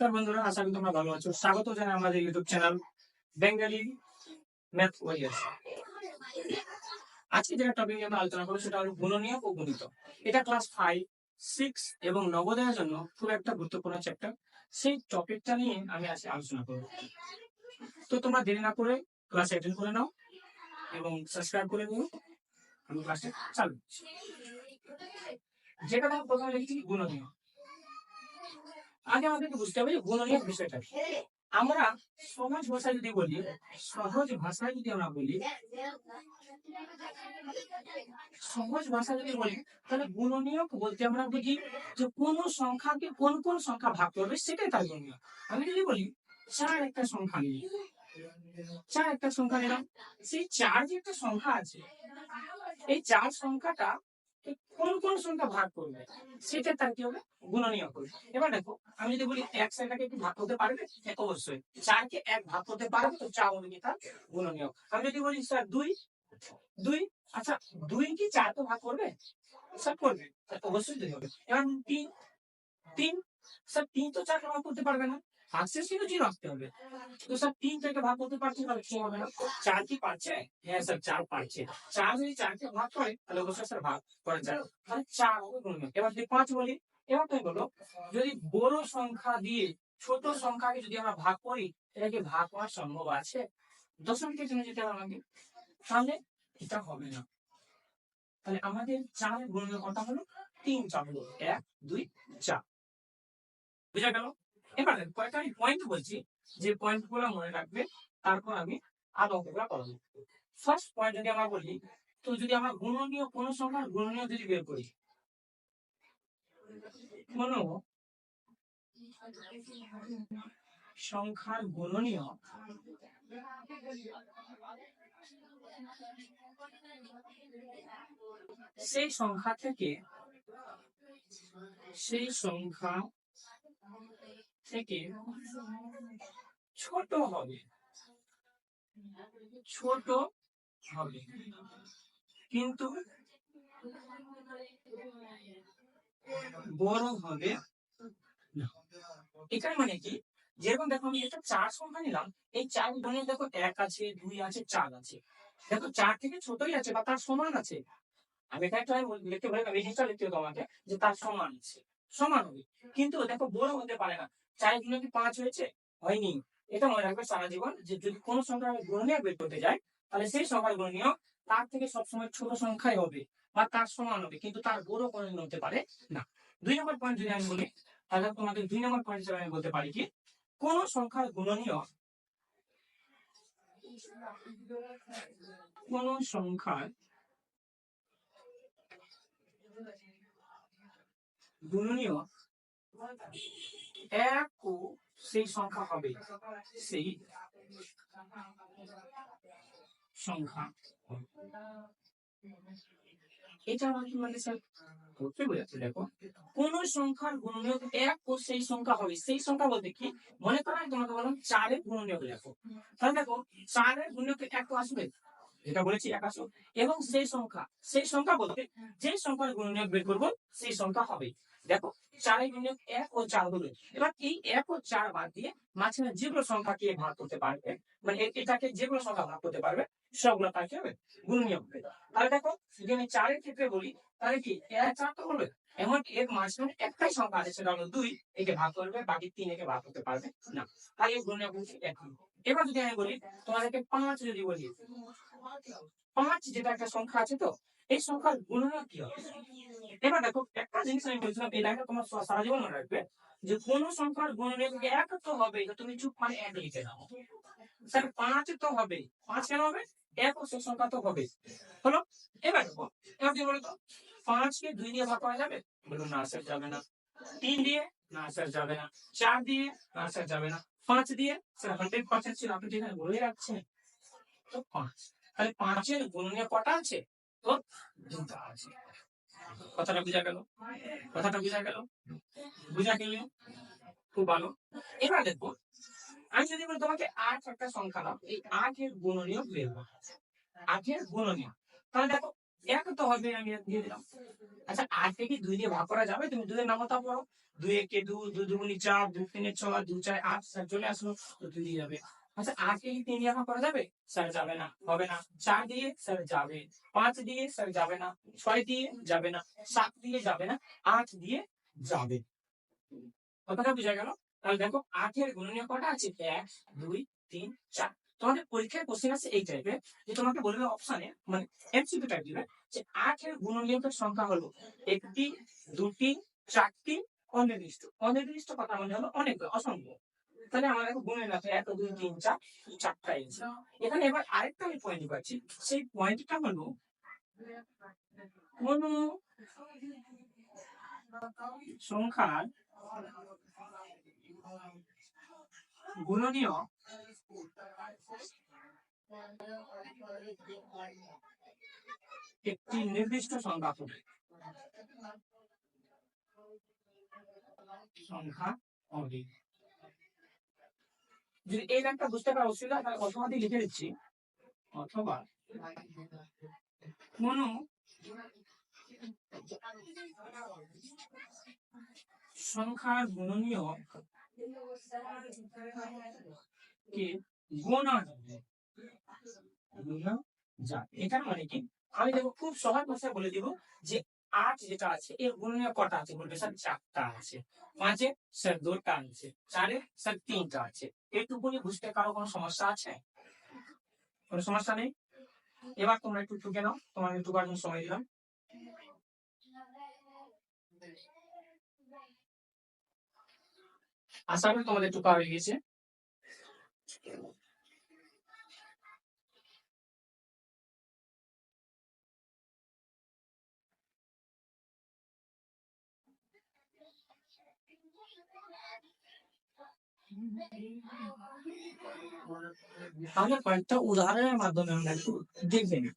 নমস্কার বন্ধুরা, আশা করি তোমরা ভালো আছো। স্বাগত জানাই আমাদের YouTube channel Bengali math warriors. আজকে যেটা টপিক আমরা আলোচনা করব সেটা হলো গুণনীয় ও গুণিত এটা ক্লাস ফাইভ সিক্স এবং নবোদয়ের জন্য খুব একটা গুরুত্বপূর্ণ চ্যাপ্টার সেই টপিকটা নিয়ে আমি আজকে আলোচনা করব। তো তোমরা দেরি না করে ক্লাস অ্যাটেন্ড করে নাও এবং সাবস্ক্রাইব করে নিও। আমি ক্লাসটা চালু। যেটা প্রথমে লিখছি গুণনীয় আগে আমাদেরকে বুঝতে হবে যে গুণনীয় বিষয়টা আমরা সহজ ভাষায় যদি বলি, সহজ ভাষায় যদি আমরা বলি, সহজ ভাষা যদি বলি, তাহলে গুণনীয় বলতে আমরা বুঝি যে কোন সংখ্যাকে কোন কোন সংখ্যা ভাগ করবে সেটাই তার গুণনীয় আমি যদি বলি, চার একটা সংখ্যা নিই চার একটা সংখ্যা নিলাম, সেই চার যে একটা সংখ্যা আছে, এই চার সংখ্যাটা কোন কোন সংখ্যা ভাগ করবে সেটা তার কি হবে? গুণনীয় করবে এবার দেখো আমি যদি বলি এক সেটাকে কি ভাগ করতে পারবে? হ্যাঁ, অবশ্যই। চারকে এক ভাগ করতে পারবে তো চার হবে তার গুণনীয়। আমি যদি বলি স্যার দুই দুই আচ্ছা দুই কি চার তো ভাগ করবে? স্যার করবে। অবশ্যই দুই হবে। এবার তিন তিন স্যার তিন তো চারকে ভাগ করতে পারবে না। ভাগশেষ কিন্তু জিরো আসতে হবে? তো স্যার তিন থেকে ভাগ করতে পারছে, তাহলে কি হবে? না চার কি পারছে? হ্যাঁ স্যার চার পারছে। চার যদি চারকে ভাগ করে, তাহলে অবশ্যই স্যার ভাগ করা যায়। তাহলে চার হবে এবার যদি পাঁচ বলি, এবার তুমি বলো, যদি বড় সংখ্যা দিয়ে ছোট সংখ্যাকে যদি আমরা ভাগ করি এটা কি ভাগ করা সম্ভব আছে? দশমিকের জন্য যেতে হবে আমাকে তাহলে এটা হবে না। তাহলে আমাদের চারের গুণনীয় কথা হলো? তিন চার হলো এক, দুই, চার। বুঝা গেল? এবার কয়েকটা আমি পয়েন্ট বলছি, যে পয়েন্টগুলো মনে রাখবে, তারপর আমি আরও অঙ্কগুলো করাবো। ফার্স্ট পয়েন্ট যদি আমরা বলি, তো যদি আমরা গুণনীয়, কোন সংখ্যার গুণনীয় যদি বের করি? কোন? সংখ্যার গুণনীয়। সেই সংখ্যা থেকে, সেই সংখ্যা থেকে ছোট হবে। ছোট হবে। কিন্তু বড় হবে না। এখানে মানে কি? যেরকম দেখো আমি একটা চার সংখ্যা নিলাম, এই চার গুণে দেখো এক আছে, দুই আছে, চার আছে। দেখো চার থেকে ছোটই আছে বা তার সমান আছে। আমি এখানে একটা লিখতে পারি জিনিসটা লিখতে হবে তোমাকে, যে তার সমান আছে। সমান হবে। কিন্তু দেখো বড় হতে পারে না। চার গুণে কি পাঁচ হয়েছে? হয়নি। এটা মনে রাখবে সারা জীবন যে যদি কোনো সংখ্যা আমি গুণনীয় বের করতে যাই, তাহলে সেই সংখ্যার গুণনীয় তার থেকে সবসময় ছোট সংখ্যাই হবে বা তার সমান হবে, কিন্তু তার বড় কোনোদিন হতে পারে না। দুই নম্বর পয়েন্ট যদি আমি বলি, তাহলে তোমাকে দুই নম্বর পয়েন্ট হিসেবে আমি বলতে পারি কি, কোন সংখ্যার গুণনীয় কোন সংখ্যার গুণনীয় এক ও সেই সংখ্যা হবে সেই সংখ্যা এটা আমার কি মানে স্যার বোঝাচ্ছে দেখো কোন সংখ্যার গুণনীয় এক ও সেই সংখ্যা হবে। সেই সংখ্যা বলতে কি? মনে করো তোমাকে বললাম চারের গুণনীয় লেখো তাহলে দেখো, চারের গুণনীয় এক তো আসবে। যেটা বলেছি এক আসো। এবং সেই সংখ্যা সেই সংখ্যা বলতে যে সংখ্যার গুণনীয় বের করব, সেই সংখ্যা হবে। দেখো চারের গুণনীয় এক ও চার হলো। এবার এই এক ও চার বাদ দিয়ে মাঝখানে যেগুলো সংখ্যাকে ভাগ করতে পারবে মানে এটাকে যেগুলো সংখ্যা ভাগ করতে পারবে, সবগুলো তার কি হবে গুণনীয় হবে তাহলে দেখো, যদি আমি চারের ক্ষেত্রে বলি, তাহলে কি এক চার তো বলবে এমন এর মাঝখানে একটাই সংখ্যা আছে, সেটা হলো দুই, একে ভাগ করবে, বাকি তিন একে ভাগ করতে পারবে না। তাই এই বলছি এক এবার যদি আমি বলি, তোমাদেরকে পাঁচ যদি বলি, পাঁচ যেটা একটা সংখ্যা আছে তো, এই সংখ্যার গুণনীয় কি হবে? এবার দেখো একটা জিনিস আমি বলছিলাম এই তোমার সারা জীবন মনে রাখবে যে কোন সংখ্যার গুণনীয় এক তো হবে তুমি চুপ মানে এক লিখে দাও স্যার পাঁচ তো হবে পাঁচ কেন হবে এক ও সংখ্যা তো হবে হলো এবার দেখো এবার কি বলতো পাঁচকে দুই দিয়ে ভাগ করা যাবে বলুন না স্যার যাবে না তিন দিয়ে না স্যার যাবে না চার দিয়ে না স্যার যাবে না পাঁচ দিয়ে স্যার হান্ড্রেড পার্সেন্ট ছিল আপনি যেখানে বলে রাখছেন তো পাঁচ তাহলে পাঁচের গুণনীয় কটা আছে? তো দুটা আছে। কথাটা বুঝা গেল। কথাটা বুঝা গেল। বুঝা গেল খুব ভালো। এবার দেখো আমি যদি বলি তোমাকে আট একটা সংখ্যা দাও, এই আটের গুণনীয় বের। আটের গুণনীয়। তাহলে দেখো, এক তো হবে, আমি দিয়ে দিলাম। আচ্ছা আটকে কি দুই দিয়ে ভাগ করা যাবে? তুমি দুধের নামতা পড়ো। দুই একে দু দুই দুগুনি চার দুই তিনে ছয় দুই চার আট চলে আসলো, তো দুই দিয়ে যাবে। আচ্ছা আটকে কি তিন দিয়ে করা যাবে? স্যার যাবে না, হবে না। চার দিয়ে স্যার যাবে, পাঁচ দিয়ে স্যার যাবে না, ছয় দিয়ে যাবে না, সাত দিয়ে যাবে না, আট দিয়ে যাবে। কথাটা বুঝা গেল? তাহলে দেখো, আটের গুণনীয় কটা আছে? এক, দুই, তিন, চার। তোমাদের পরীক্ষায় কোশ্চেন আছে এই টাইপের যে তোমাকে বলবে অপশনে মানে এমসিকিউ টাইপ দিবে, যে আটের গুণনীয়কের সংখ্যা হলো একটি, দুটি, চারটি, অনির্দিষ্ট। অনির্দিষ্ট কথা মানে হলো অনেক অসংখ্য। তাহলে আমার দেখো গুণে রাখে এক দুই, তিন, চার, চারটা এসে এখানে এবার আরেকটা আমি পয়েন্ট পাচ্ছি। সেই পয়েন্টটা হলো কোন সংখ্যার গুণনীয় একটি নির্দিষ্ট সংখ্যা হবে। সংখ্যা হবে। যদি এই লাইনটা বুঝতে পারো অসুবিধা তাহলে অথবা লিখে দিচ্ছি। অথবা কোন সংখ্যার গুণনীয় কে? গোনা যাবে এটার মানে কি? আমি দেখো, খুব সহজ ভাষায় বলে দিব যে আট যেটা আছে, এর গুণনীয় কটা আছে? বলবে স্যার চারটা আছে। পাঁচে স্যার দুটা আছে। চারে স্যার তিনটা আছে। এইটুকুনি বুঝতে কারও কোনো সমস্যা আছে? কোনো সমস্যা নেই? এবার তোমরা একটু টুকে নাও। তোমার একটু জন্য সময় দিলাম। আশা করি তোমাদের টুকা হয়ে গেছে। তাহলে কয়েকটা উদাহরণের মাধ্যমে আমরা একটু দেখে নিই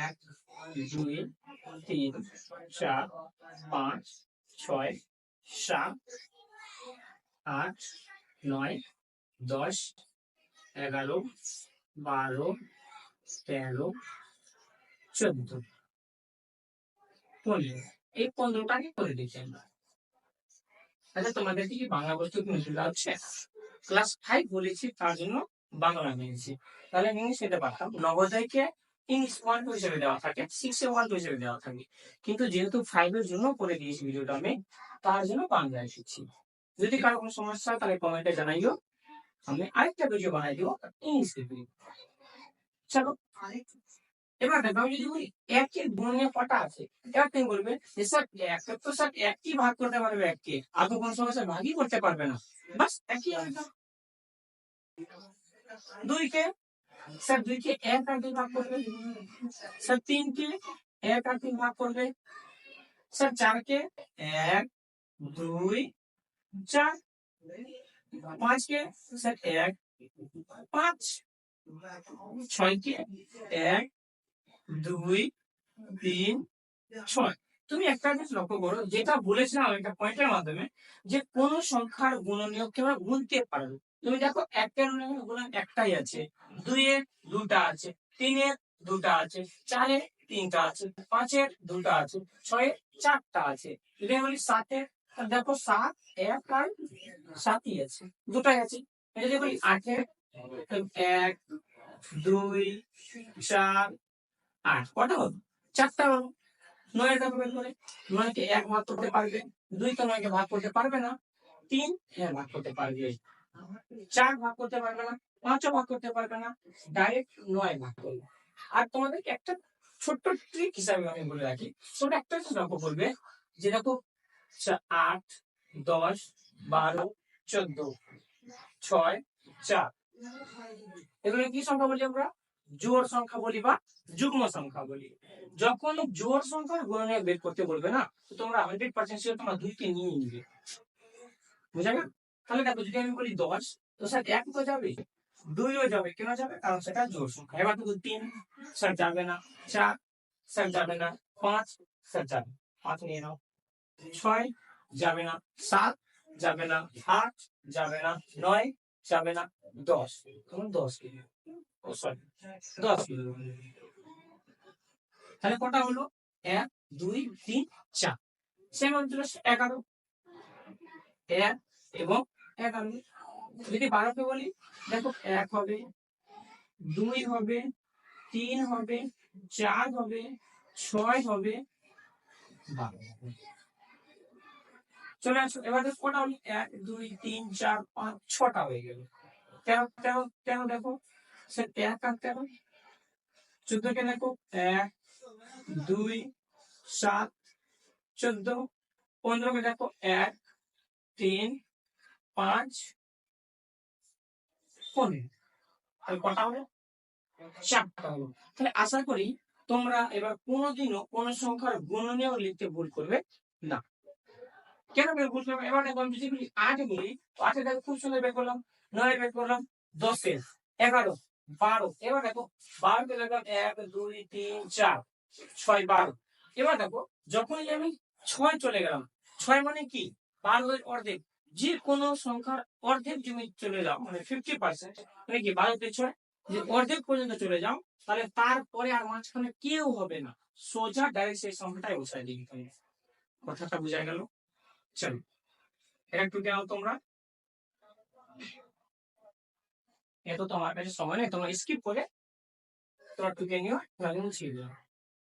এক, দুই, তিন, চার, পাঁচ, ছয়, সাত, আট, নয়, দশ, এগারো, বারো, তেরো, চোদ্দ, পনেরো। এই পনেরোটাকে করে দিচ্ছি আমরা। আচ্ছা তোমাদের কি বাংলা বস্তু মিশে যাচ্ছে? ক্লাস ফাইভ বলেছি, তার জন্য বাংলা নিয়েছি তাহলে ইংলিশ নিতে পারতাম। নবোদয়কে ইংলিশ ওয়ান টু হিসেবে দেওয়া থাকে সিক্স এ ওয়ান টু হিসেবে দেওয়া থাকে। কিন্তু যেহেতু ফাইভ এর জন্য করে দিয়েছি ভিডিওটা আমি, তার জন্য বাংলা এসেছি। যদি কারও কোনো সমস্যা হয়, তাহলে কমেন্টে জানাইও। আমি আরেকটা ভিডিও বানাই দিব ইংলিশ চলো। এবার দেখো আমি যদি বলি একের গুণনীয় কটা আছে? এবার তুমি বলবে যে স্যার, এক তো স্যার একই ভাগ করতে পারবে এককে। আর তো কোনো সমস্যা ভাগই করতে পারবে না? বাস, একই answer। দুইকে, স্যার দুইকে এক আর দুই ভাগ করবে? স্যার তিনকে এক আর তিন ভাগ করবে? স্যার চারকে এক, দুই, চার। পাঁচকে, স্যার এক, পাঁচ। ছয়কে এক দুই, তিন, ছয়। তুমি একটা জিনিস লক্ষ্য করো, যেটা বলেছিলাম একটা পয়েন্টের মাধ্যমে, যে কোন সংখ্যার গুণনীয়ককে আমরা গুনতে পারব তুমি দেখো একের গুণ একটাই আছে, দুইয়ের দুটা আছে, তিনের দুটা আছে, চারের তিনটা আছে, পাঁচের দুটা আছে, ছয়ের চারটা আছে। যদি বলি সাতের দেখো সাত, এক আর সাতই আছে, দুটাই আছে। যদি বলি আটের এক, দুই, চার আট কটা হলো চারটা হলো নয়ের টাকা বের করে নয়কে এক ভাগ করতে পারবে। দুই তো নয়কে ভাগ করতে পারবে না। তিন এক ভাগ করতে পারবে। চার ভাগ করতে পারবে না। পাঁচও ভাগ করতে পারবে না। ডাইরেক্ট নয় ভাগ করবে। আর তোমাদেরকে একটা ছোট্ট ট্রিক হিসাবে আমি বলে রাখি। ছোট একটা লক্ষ্য করবে যে দেখো আট, দশ, বারো, চোদ্দ, ছয়, চার। এগুলো কি সংখ্যা বলি আমরা? জোর সংখ্যা বলি বা যুগ্ম সংখ্যা বলি। যখন জোর সংখ্যার গুণনীয়ক বের করতে বলবে না, তো তোমরা হান্ড্রেড পার্সেন্ট শিওর তোমরা দুইকে নিয়ে নিবে। বুঝা গেল? তাহলে দেখো যদি আমি বলি দশ, তো স্যার এক তো যাবে, দুইও যাবে। কেন যাবে? কারণ সেটা জোর সংখ্যা। এবার কিন্তু তিন স্যার যাবে না। চার স্যার যাবে না। পাঁচ স্যার যাবে। পাঁচ নিয়ে নাও। ছয়, যাবে না। সাত, যাবে না। আট, যাবে না। নয়, যাবে না। দশ। তখন দশ সরি তাহলে কটা হলো? এক, দুই, তিন, চার। সেম হচ্ছিল এগারো। এক এবং এগারো। যদি বারোকে বলি, দেখো এক হবে, দুই হবে, তিন হবে, চার হবে, ছয় হবে, বারো। চলে আসো, এবার দেখো কটা হলো? এক, দুই, তিন, চার, পাঁচ, ছটা হয়ে গেল। তেরো তেরো তেরো দেখো। সে এক আর তেরো চোদ্দকে দেখো এক দুই সাত চোদ্দ পনেরোকে দেখো এক তিন পাঁচ পনেরো কটা হলো চারটা হলো তাহলে আশা করি তোমরা এবার কোনোদিনও কোনো সংখ্যার গুণনীয় লিখতে ভুল করবে না। কেন বের করবে? এবার দেখো আমি যদি আট বলি আটে খুব সুন্দর বের করলাম, নয় বের করলাম, দশের, এগারো। বারো। এবার দেখো বারোতে দেখলাম এক, দুই, তিন, চার। ছয়, বারো। এবার দেখো, যখনই আমি ছয় চলে গেলাম, ছয় মানে কি? বারোর অর্ধেক। যে কোনো সংখ্যার অর্ধেক তুমি চলে যাও মানে ফিফটি পার্সেন্ট মানে কি বারোতে ছয় যে অর্ধেক পর্যন্ত চলে যাও, তাহলে তারপরে আর মাঝখানে কেউ হবে না। সোজা ডাইরেক্ট সেই সংখ্যাটাই বসাই দিবি কথাটা বোঝা গেল? চলো। এটা একটু দাও তোমরা। এত তোমার কাছে সময় নেই তোমরা স্কিপ করে তোমরা টুকে নিও নাহলে মুছিয়ে দিও